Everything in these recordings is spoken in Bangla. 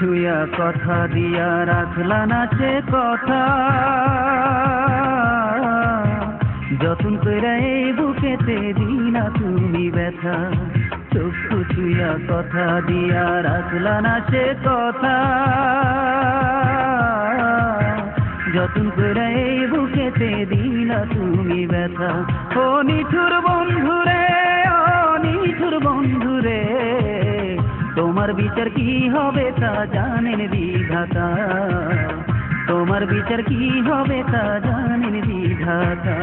ছুঁয়া কথা দিয়া রাখলা না সে কথা। যতন কইরা এই বুকেতে দিনা তুমি ব্যথা, চক্ষু ছুঁয়া কথা দিয়া রাখলা না সে কথা। যতন কইরা এই বুকেতে দিনা তুমি ব্যথা, ও নিঠুর বন্ধুরে, ও নিঠুর বন্ধুরে। তোমার বিচার কি হবে তা জানেন বিধাতা। তোমার বিচার কি হবে তা জানেন বিধাতা।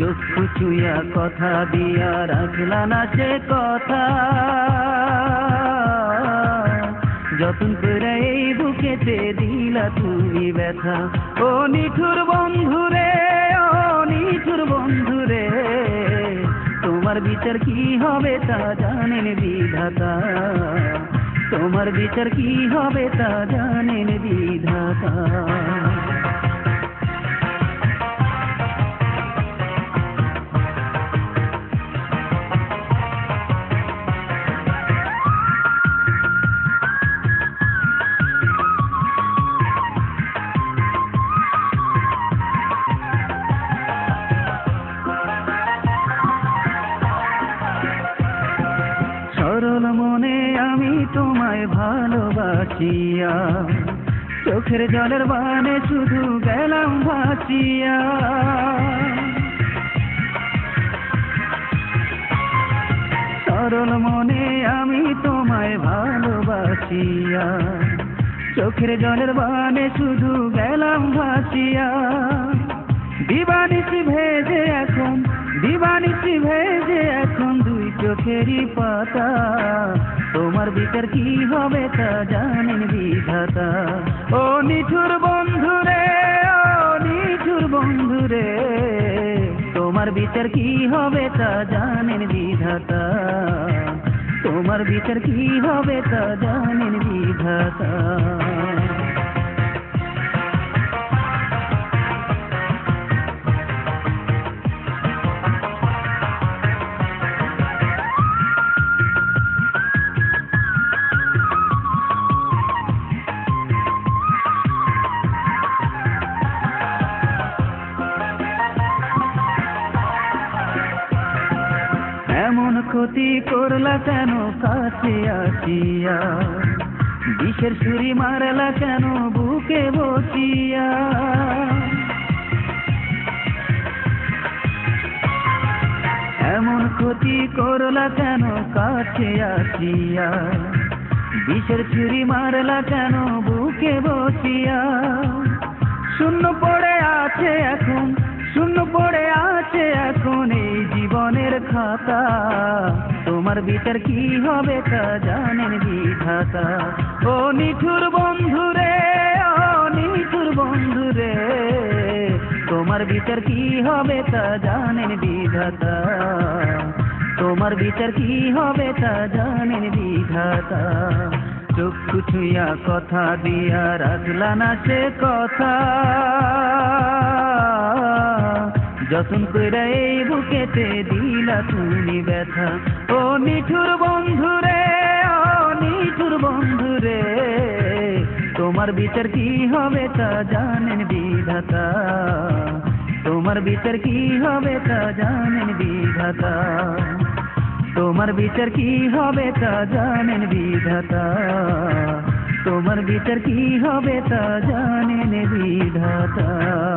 চক্ষু চুয়া কথা দিয়া রাখলা না সে কথা। যতন করে এই বুকেতে দিলা তুমি ব্যথা। ও নিঠুর বন্ধুরে, ও নিঠুর তোমার বিচার কি হবে তা জানেন বিধাতা। তোমার বিচার কি হবে তা জানেন বিধাতা। তোমায় ভালোবাসিয়া। চোখের জলের বানে শুধু গেলাম ভাসিয়া সরল মনে আমি তোমায় ভালোবাসিয়া। চোখের জলের বানে শুধু গেলাম ভাসিয়া দিবানিসি ভেজে এখন দিবানিসি ভেজে চোখেরই পাতা। তোমার বিচার কি হবে তা জানেন বিধাতা। ও নিঠুর বন্ধুরে, ও নিঠুর বন্ধুরে, তোমার বিচার কি হবে তা জানেন বিধাতা। তোমার বিচার কি হবে তা জানেন বিধাতা। এমন ক্ষতি করলা কেন? কাছে আসিয়া বিষের ছুরি মারলা কেন? বুকে বসিয়া। এমন ক্ষতি করলা কেন? কাছে আসিয়া বিষের ছুরি মারলা কেন? বুকে বসিয়া। শূন্য পড়ে আছে এখন খাতা তোমার বিচার কি হবে তা জানেন বিধাতা। ও নিঠুর বন্ধুরে ও নিঠুর বন্ধুরে তোমার বিচার কি হবে তা জানেন বিধাতা। তোমার বিচার কি হবে তা জানেন বিধাতা। চক্ষু ছুঁয়া কথা দিয়া রাখলা না সে কথা। যতন করে বুকেতে দিলা তুমি ব্যথা। ও নিঠুর বন্ধুরে ও নিঠুর বন্ধুরে তোমার বিচার কি হবে তা জানেন বিধাতা। তোমার বিচার কি হবে তা জানেন বিধাতা। তোমার বিচার কি হবে তা জানেন বিধাতা। তোমার বিচার কি হবে তা জানেন বিধাতা।